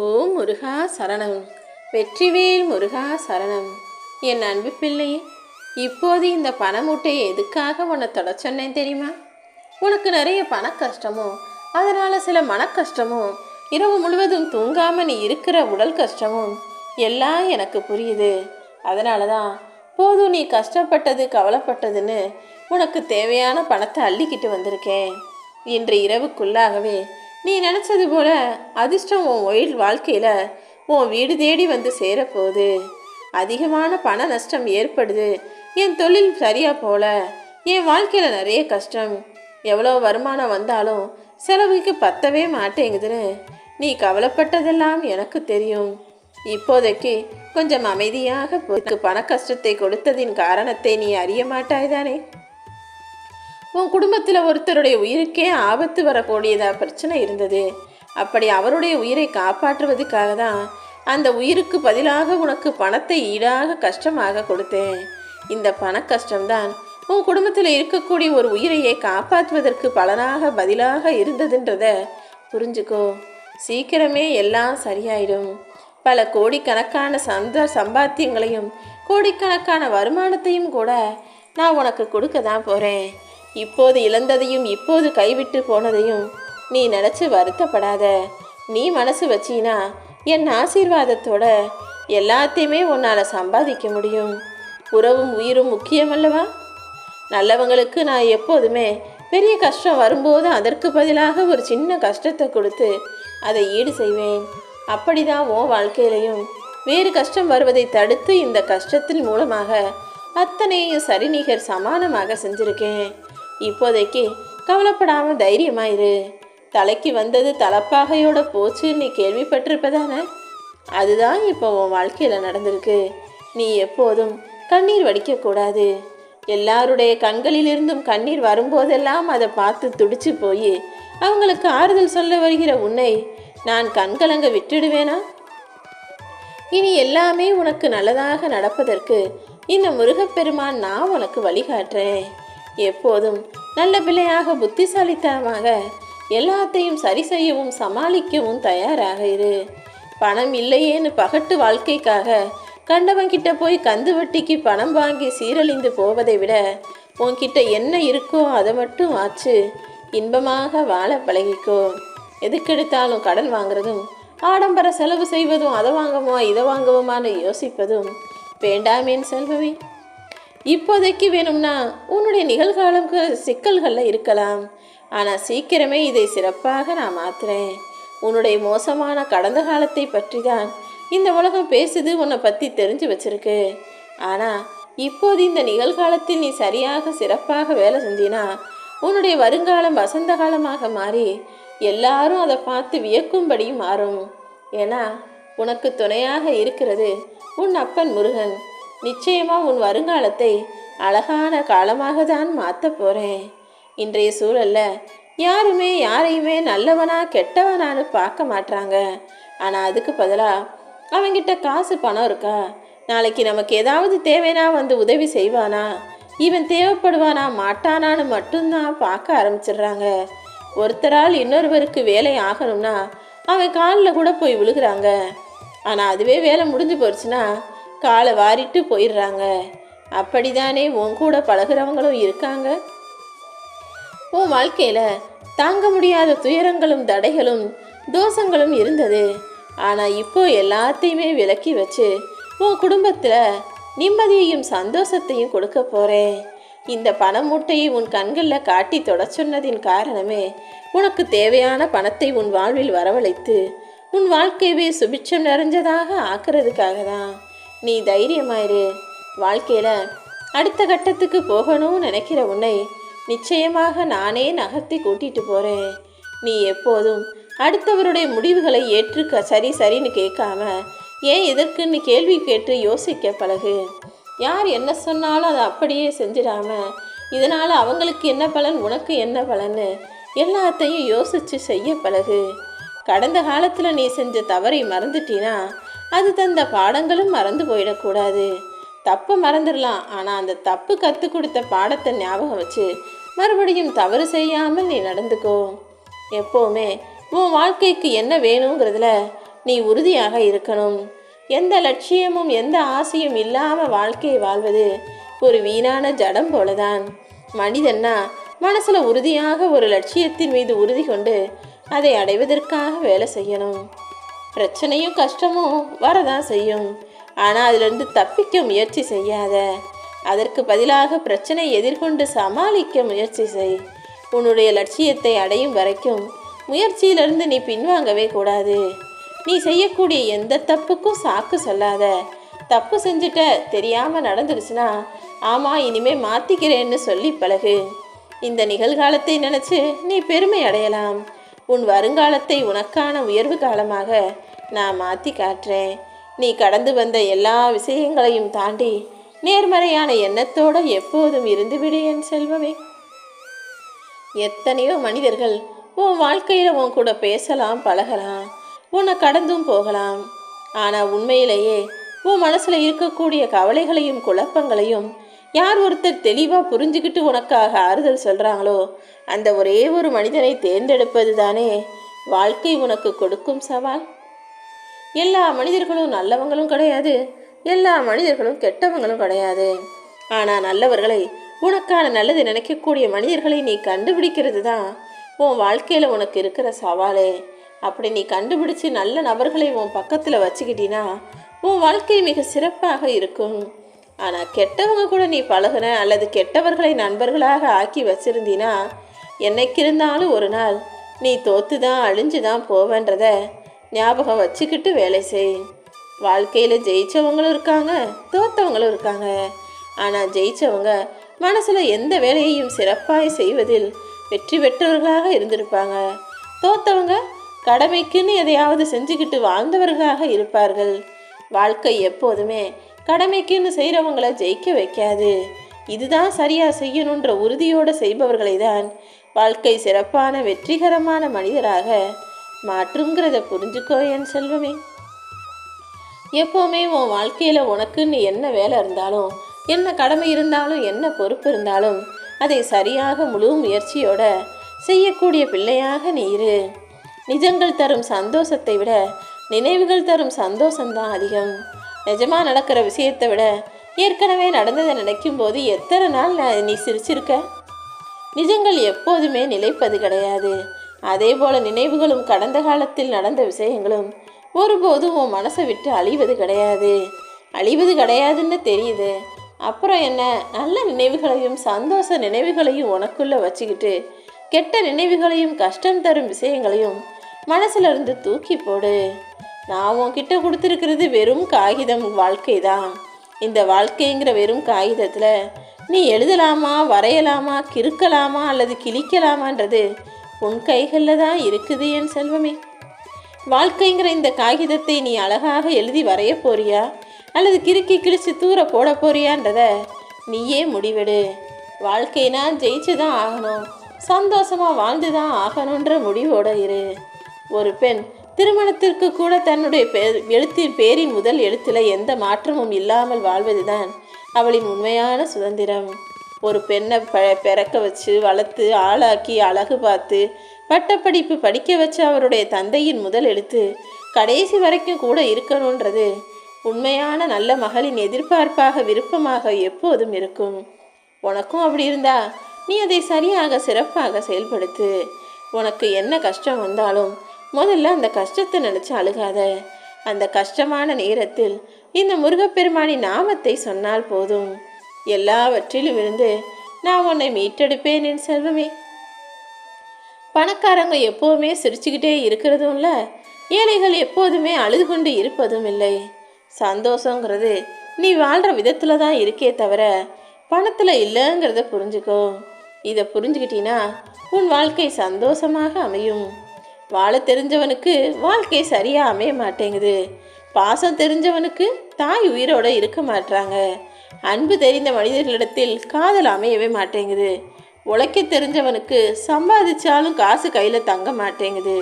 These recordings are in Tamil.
ஓ முருகா சரணம். வெற்றிவேல் முருகா சரணம். என் அன்பு பிள்ளை இப்போது இந்த பண மூட்டையை எதுக்காக உன்னை தொட சொன்னேன் தெரியுமா? உனக்கு நிறைய பண கஷ்டமும் அதனால் சில மன கஷ்டமும் இரவு முழுவதும் தூங்காமல் நீ இருக்கிற உடல் கஷ்டமும் எல்லாம் எனக்கு புரியுது. அதனால தான் போதும் நீ கஷ்டப்பட்டது கவலைப்பட்டதுன்னு உனக்கு தேவையான பணத்தை அள்ளிக்கிட்டு வந்திருக்கேன். இன்று இரவுக்குள்ளாகவே நீ நினச்சது போல அதிர்ஷ்டம் உன் ஒயில் வாழ்க்கையில் உன் வீடு தேடி வந்து சேரப்போகுது. அதிகமான பண நஷ்டம் ஏற்படுது. என் தொழில் சரியாக போல. என் வாழ்க்கையில் நிறைய கஷ்டம். எவ்வளோ வருமானம் வந்தாலும் செலவுக்கு பத்தவே மாட்டேங்குதுன்னு நீ கவலைப்பட்டதெல்லாம் எனக்கு தெரியும். இப்போதைக்கு கொஞ்சம் அமைதியாக பண கஷ்டத்தை கொடுத்ததின் காரணத்தை நீ அறிய மாட்டாய்தானே உன் குடும்பத்தில் ஒருத்தருடைய உயிருக்கே ஆபத்து வரக்கூடியதாக பிரச்சனை இருந்தது. அப்படி அவருடைய உயிரை காப்பாற்றுவதுக்காக தான் அந்த உயிருக்கு பதிலாக உனக்கு பணத்தை ஈடாக கஷ்டமாக கொடுத்தேன். இந்த பண கஷ்டம்தான் உன் குடும்பத்தில் இருக்கக்கூடிய ஒரு உயிரையே காப்பாற்றுவதற்கு பலனாக பதிலாக இருந்ததுன்றத புரிஞ்சுக்கோ. சீக்கிரமே எல்லாம் சரியாயிடும். பல கோடிக்கணக்கான சந்த சம்பாத்தியங்களையும் கோடிக்கணக்கான வருமானத்தையும் கூட நான் உனக்கு கொடுக்க தான் போகிறேன் இப்போது இழந்ததையும் இப்போது கைவிட்டு போனதையும் நீ நினச்சி வருத்தப்படாத. நீ மனசு வச்சினா என் ஆசீர்வாதத்தோட எல்லாத்தையுமே உன்னால் சம்பாதிக்க முடியும். உறவும் உயிரும் முக்கியமல்லவா? நல்லவங்களுக்கு நான் எப்போதுமே பெரிய கஷ்டம் வரும்போது அதற்கு பதிலாக ஒரு சின்ன கஷ்டத்தை கொடுத்து அதை ஈடு செய்வேன். அப்படிதான் உன் வாழ்க்கையிலையும் வேறு கஷ்டம் வருவதை தடுத்து இந்த கஷ்டத்தின் மூலமாக அத்தனையும் சரிநிகர் சமானமாக செஞ்சிருக்கேன். இப்போதைக்கு கவலைப்படாம தைரியமாயிரு. தலைக்கு வந்தது தலப்பாகையோட போச்சு நீ கேள்விப்பட்டிருப்பதானே? அதுதான் இப்போ உன் வாழ்க்கையில் நடந்திருக்கு. நீ எப்போதும் கண்ணீர் வடிக்கக்கூடாது. எல்லாருடைய கண்களிலிருந்தும் கண்ணீர் வரும்போதெல்லாம் அதை பார்த்து துடிச்சு போய் அவங்களுக்கு ஆறுதல் சொல்ல வருகிற உன்னை நான் கண்கலங்க விட்டுடுவேனா? இனி எல்லாமே உனக்கு நல்லதாக நடப்பதற்கு இந்த முருகப்பெருமான் நான் உனக்கு வழிகாட்டுறேன். எப்போதும் நல்ல பிள்ளையாக புத்திசாலித்தனமாக எல்லாத்தையும் சரி செய்யவும் சமாளிக்கவும் தயாராக இரு. பணம் இல்லையேன்னு பகட்டு வாழ்க்கைக்காக கண்டவங்கிட்ட போய் கந்து வட்டிக்கு பணம் வாங்கி சீரழிந்து போவதை விட உன்கிட்ட என்ன இருக்கோ அதை மட்டும் ஆச்சு. இன்பமாக வாழ பழகிக்கோ. எதுக்கெடுத்தாலும் கடன் வாங்குறதும் ஆடம்பர செலவு செய்வதும் அதை வாங்குவோமா இதை வாங்குவோமான்னு யோசிப்பதும் வேண்டாமேன் செல்வமே. இப்போதைக்கு வேணும்னா உன்னுடைய நிகழ்காலம் சிக்கல்களில் இருக்கலாம். ஆனால் சீக்கிரமே இதை சிறப்பாக நான் மாத்துறேன். உன்னுடைய மோசமான கடந்த காலத்தை பற்றி தான் இந்த உலகம் பேசுது உன்னை பற்றி தெரிஞ்சு வச்சிருக்கு. ஆனால் இப்போது இந்த நிகழ்காலத்தில் நீ சரியாக சிறப்பாக வேலை செஞ்சினா உன்னுடைய வருங்காலம் வசந்த காலமாக மாறி எல்லாரும் அதை பார்த்து வியக்கும்படி மாறும். ஏன்னா உனக்கு துணையாக இருக்கிறது உன் அப்பன் முருகன். நிச்சயமா உன் வருங்காலத்தை அழகான காலமாக தான் மாற்ற போறேன். இன்றைய சூழல்ல யாருமே யாரையுமே நல்லவனா கெட்டவனான்னு பார்க்க மாட்டாங்க ஆனால் அதுக்கு பதிலாக அவங்கிட்ட காசு பணம் இருக்கா? நாளைக்கு நமக்கு ஏதாவது தேவைனா வந்து உதவி செய்வானா? இவன் தேவைப்படுவானா மாட்டானான்னு மட்டும்தான் பார்க்க ஆரம்பிச்சிடுறாங்க. ஒருத்தரால் இன்னொருவருக்கு வேலை ஆகணும்னா அவன் காலில் கூட போய் விழுகிறாங்க. ஆனால் அதுவே வேலை முடிஞ்சு போச்சுன்னா காலை வாரிட்டு போயிடுறாங்க. அப்படிதானே உன் கூட பழகுறவங்களும் இருக்காங்க? உன் வாழ்க்கையில் தாங்க முடியாத துயரங்களும் தடைகளும் தோஷங்களும் இருந்தது. ஆனால் இப்போ எல்லாத்தையுமே விலக்கி வச்சு உன் குடும்பத்தில் நிம்மதியையும் சந்தோஷத்தையும் கொடுக்க போகிறேன் இந்த பண மூட்டையை உன் கண்களில் காட்டி தொட சொன்னதின் காரணமே உனக்கு தேவையான பணத்தை உன் வாழ்வில் வரவழைத்து உன் வாழ்க்கையவே சுபிட்சம் நிறைஞ்சதாக ஆக்குறதுக்காக தான் நீ தைரியமாயிரு. வாழ்க்கையில் அடுத்த கட்டத்துக்கு போகணும்னு நினைக்கிற உன்னை நிச்சயமாக நானே நகர்த்தி கூட்டிட்டு போகிறேன் நீ எப்போதும் அடுத்தவருடைய முடிவுகளை ஏற்று சரி சரின்னு கேட்காம ஏன் எதற்குன்னு கேள்வி கேட்டு யோசிக்க பழகு. யார் என்ன சொன்னாலும் அதை அப்படியே செஞ்சிடாம இதனால் அவங்களுக்கு என்ன பலன் உனக்கு என்ன பலன்னு எல்லாத்தையும் யோசித்து செய்ய பழகு. கடந்த காலத்தில் நீ செஞ்ச தவறை மறந்துட்டினா அது தந்த பாடங்களும் மறந்து போயிடக்கூடாது. தப்பை மறந்துடலாம். ஆனால் அந்த தப்பு கற்றுக் கொடுத்த பாடத்தை ஞாபகம் வச்சு மறுபடியும் தவறு செய்யாமல் நீ நடந்துக்கோ. எப்போவுமே உன் வாழ்க்கைக்கு என்ன வேணுங்கிறதுல நீ உறுதியாக இருக்கணும். எந்த லட்சியமும் எந்த ஆசையும் இல்லாமல் வாழ்க்கையை வாழ்வது ஒரு வீணான ஜடம் போலதான். மனிதன்னா மனசில் உறுதியாக ஒரு லட்சியத்தின் மீது உறுதி கொண்டு அதை அடைவதற்காக வேலை செய்யணும். பிரச்சனையும் கஷ்டமும் வரதான் செய்யும். ஆனால் அதிலிருந்து தப்பிக்க முயற்சி செய்யாத. அதற்கு பதிலாக பிரச்சனை எதிர்கொண்டு சமாளிக்க முயற்சி செய். உன்னுடைய லட்சியத்தை அடையும் வரைக்கும் முயற்சியிலிருந்து நீ பின்வாங்கவே கூடாது. நீ செய்யக்கூடிய எந்த தப்புக்கும் சாக்கு சொல்லாத. தப்பு செஞ்சுட்ட தெரியாமல் நடந்துடுச்சுன்னா ஆமாம் இனிமே மாற்றிக்கிறேன்னு சொல்லி பழகு. இந்த நிகழ்காலத்தை நினச்சி நீ பெருமை அடையலாம். உன் வருங்காலத்தை உனக்கான உயர்வு காலமாக நான் மாற்றி காட்டுறேன். நீ கடந்து வந்த எல்லா விஷயங்களையும் தாண்டி நேர்மறையான எண்ணத்தோடு எப்போதும் இருந்துவிடு என் செல்வமே. எத்தனையோ மனிதர்கள் உன் வாழ்க்கையில் உன் கூட பேசலாம் பழகலாம் உன்னை கடந்தும் போகலாம். ஆனால் உண்மையிலேயே உன் மனசில் இருக்கக்கூடிய கவலைகளையும் குழப்பங்களையும் யார் ஒருத்தர் தெளிவாக புரிஞ்சுக்கிட்டு உனக்காக ஆறுதல் சொல்கிறாங்களோ அந்த ஒரே ஒரு மனிதனை தேர்ந்தெடுப்பது தானே வாழ்க்கை உனக்கு கொடுக்கும் சவால். எல்லா மனிதர்களும் நல்லவங்களும் கிடையாது. எல்லா மனிதர்களும் கெட்டவங்களும் கிடையாது. ஆனால் நல்லவர்களை உனக்கான நல்லது நினைக்கக்கூடிய மனிதர்களை நீ கண்டுபிடிக்கிறது தான் உன் வாழ்க்கையில் உனக்கு இருக்கிற சவாலே. அப்படி நீ கண்டுபிடிச்சு நல்ல நபர்களை உன் பக்கத்தில் வச்சுக்கிட்டினா உன் வாழ்க்கை மிக சிறப்பாக இருக்கும். ஆனால் கெட்டவங்க கூட நீ பழகுன அல்லது கெட்டவர்களை நண்பர்களாக ஆக்கி வச்சிருந்தீனா என்னைக்கு இருந்தாலும் ஒரு நாள் நீ தோத்து தான் அழிஞ்சு தான் போவேன்றத ஞாபகம் வச்சுக்கிட்டு வேலை செய். வாழ்க்கையில் ஜெயித்தவங்களும் இருக்காங்க தோத்தவங்களும் இருக்காங்க. ஆனால் ஜெயித்தவங்க மனசில் எந்த வேலையையும் சிறப்பாக செய்வதில் வெற்றி பெற்றவர்களாக இருந்திருப்பாங்க. தோத்தவங்க கடமைக்குன்னு எதையாவது செஞ்சுக்கிட்டு வாழ்ந்தவர்களாக இருப்பார்கள். வாழ்க்கை எப்போதுமே கடமைக்குன்னு செய்கிறவங்கள ஜெயிக்க வைக்காது. இதுதான் சரியாக செய்யணுன்ற உறுதியோடு செய்பவர்களை தான் வாழ்க்கை சிறப்பான வெற்றிகரமான மனிதராக மாற்றுங்கிறத புரிஞ்சுக்கோ என் செல்வமே. எப்போவுமே உன் வாழ்க்கையில் உனக்குன்னு என்ன வேலை இருந்தாலும் என்ன கடமை இருந்தாலும் என்ன பொறுப்பு இருந்தாலும் அதை சரியாக முழு முயற்சியோட செய்யக்கூடிய பிள்ளையாக நீ இரு. நிஜங்கள் தரும் சந்தோஷத்தை விட நினைவுகள் தரும் சந்தோஷம்தான் அதிகம். நிஜமாக நடக்கிற விஷயத்தை விட ஏற்கனவே நடந்ததை நினைக்கும் போது எத்தனை நாள் நீ சிரிச்சிருக்க? நிஜங்கள் எப்போதுமே நிலைப்பது கிடையாது. அதேபோல நினைவுகளும் கடந்த காலத்தில் நடந்த விஷயங்களும் ஒருபோதும் உன் மனசை விட்டு அழிவது கிடையாது. அழிவது கிடையாதுன்னு தெரியுது. அப்புறம் என்ன? நல்ல நினைவுகளையும் சந்தோஷ நினைவுகளையும் உனக்குள்ளே வச்சுக்கிட்டு கெட்ட நினைவுகளையும் கஷ்டம் தரும் விஷயங்களையும் மனசில் இருந்து தூக்கி போடு. நான் உன்கிட்ட கொடுத்துருக்கிறது வெறும் காகிதம் வாழ்க்கை தான். இந்த வாழ்க்கைங்கிற வெறும் காகிதத்தில் நீ எழுதலாமா வரையலாமா கிறுக்கலாமா அல்லது கிழிக்கலாமான்றது உன் கைகளில் தான் இருக்குது என் செல்வமே. வாழ்க்கைங்கிற இந்த காகிதத்தை நீ அழகாக எழுதி வரைய போறியா? அல்லது கிறுக்கி கிழிச்சு தூர போட போறியான்றத நீயே முடிவெடு. வாழ்க்கைனா ஜெயிச்சு தான் ஆகணும். சந்தோஷமாக வாழ்ந்து தான் ஆகணுன்ற முடிவோட இரு. ஒரு பெண் திருமணத்திற்கு கூட தன்னுடைய பேர் எழுத்தின் பேரின் முதல் எழுத்தில் எந்த மாற்றமும் இல்லாமல் வாழ்வதுதான் அவளின் உண்மையான சுதந்திரம். ஒரு பெண்ணை ப பிறக்க வச்சு வளர்த்து ஆளாக்கி அழகு பார்த்து பட்டப்படிப்பு படிக்க வச்ச அவருடைய தந்தையின் முதல் எழுத்து கடைசி வரைக்கும் கூட இருக்கணுன்றது உண்மையான நல்ல மகளின் எதிர்பார்ப்பாக விருப்பமாக எப்போதும் இருக்கும். உனக்கும் அப்படி இருந்தா நீ அதை சரியாக சிறப்பாக செயல்படுத்து. உனக்கு என்ன கஷ்டம் வந்தாலும் முதல்ல அந்த கஷ்டத்தை நினச்சி அழுகாத. அந்த கஷ்டமான நேரத்தில் இந்த முருகப்பெருமானின் நாமத்தை சொன்னால் போதும். எல்லாவற்றிலும் இருந்து நான் உன்னை மீட்டெடுப்பேன் என் செல்வமே. பணக்காரங்க எப்போவுமே சிரிச்சுக்கிட்டே இருக்கிறதும் இல்லை ஏழைகள் எப்போதுமே அழுது கொண்டு இருப்பதும் இல்லை சந்தோஷங்கிறது நீ வாழ்கிற விதத்தில் தான் இருக்கே தவிர பணத்தில் இல்லைங்கிறத புரிஞ்சுக்கோ. இதை புரிஞ்சுக்கிட்டீன்னா உன் வாழ்க்கை சந்தோஷமாக அமையும். வாழ தெரிஞ்சவனுக்கு வாழ்க்கை சரியாக அமைய மாட்டேங்குது பாசம் தெரிஞ்சவனுக்கு தாய் உயிரோட இருக்க மாட்டாங்க அன்பு தெரிந்த மனிதர்களிடத்தில் காதல் அமையவே மாட்டேங்குது. உழைக்க தெரிஞ்சவனுக்கு சம்பாதிச்சாலும் காசு கையில் தங்க மாட்டேங்குது.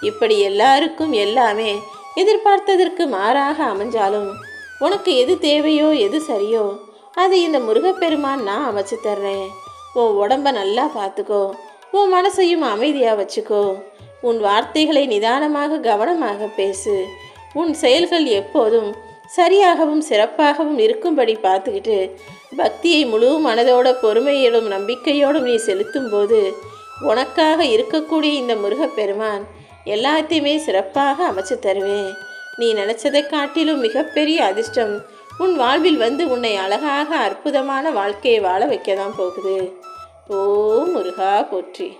இப்படி எல்லாருக்கும் எல்லாமே எதிர்பார்த்ததற்கு மாறாக அமைஞ்சாலும் உனக்கு எது தேவையோ எது சரியோ அது இந்த முருகப்பெருமான் நான் அமைச்சு தர்றேன். உன் உடம்ப நல்லா பார்த்துக்கோ உன் மனசையும் அமைதியாக வச்சுக்கோ. உன் வார்த்தைகளை நிதானமாக கவனமாக பேசு. உன் செயல்கள் எப்போதும் சரியாகவும் சிறப்பாகவும் இருக்கும்படி பார்த்துக்கிட்டு பக்தியை முழு மனதோட பொறுமையோடும் நம்பிக்கையோடும் நீ செலுத்தும் போது உனக்காக இருக்கக்கூடிய இந்த முருகப்பெருமான் எல்லாத்தையுமே சிறப்பாக அமைச்சு தருவேன். நீ நினச்சதை காட்டிலும் மிகப்பெரிய அதிர்ஷ்டம் உன் வாழ்வில் வந்து உன்னை அழகாக அற்புதமான வாழ்க்கையை வாழ வைக்க தான் போகுது. ஓ முருகா போற்றி.